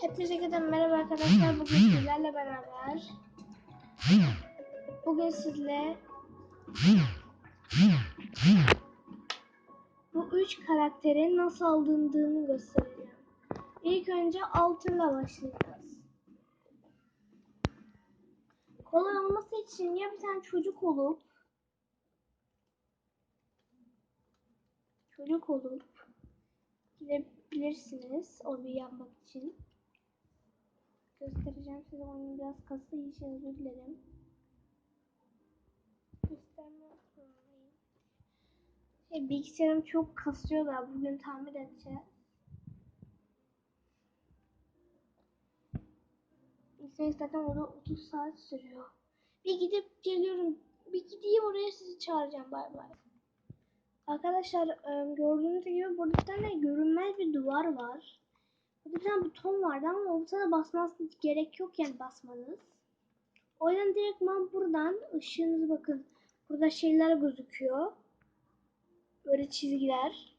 Hepinize yeniden merhaba arkadaşlar. Bugün sizlerle beraber bugün sizle bu üç karakterin nasıl alındığını göstereceğim. İlk önce altınla başlayacağız. Kolay olması için ya bir tane çocuk olup çocuk olup gidebilirsiniz o bir yapmak için. Göstereceğim size oyunu biraz kasa için özür dilerim. Göstermek zorundayım. Şey, bilgisayarım çok kasıyor da bugün tamir edeceğiz. İnsan zaten orada 30 saat sürüyor. Bir gidip geliyorum. Bir gideyim oraya sizi çağıracağım. Bay bay. Arkadaşlar e, gördüğünüz gibi burada bir tane görünmez bir duvar var. Burada bir tane buton vardı ama o butona basmanız gerek yok yani basmanız. O yüzden direktman buradan ışığınızı bakın. Burada şeyler gözüküyor. Böyle çizgiler.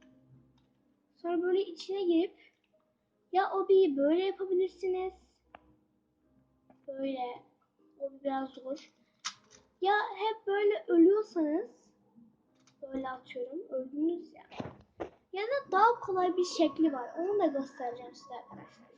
Sonra böyle içine girip ya obiyi böyle yapabilirsiniz. Böyle. O biraz zor. Ya hep böyle ölüyorsanız böyle atıyorum. Öldünüz ya. Kolay bir şekli var. Onu da göstereceğim size arkadaşlar.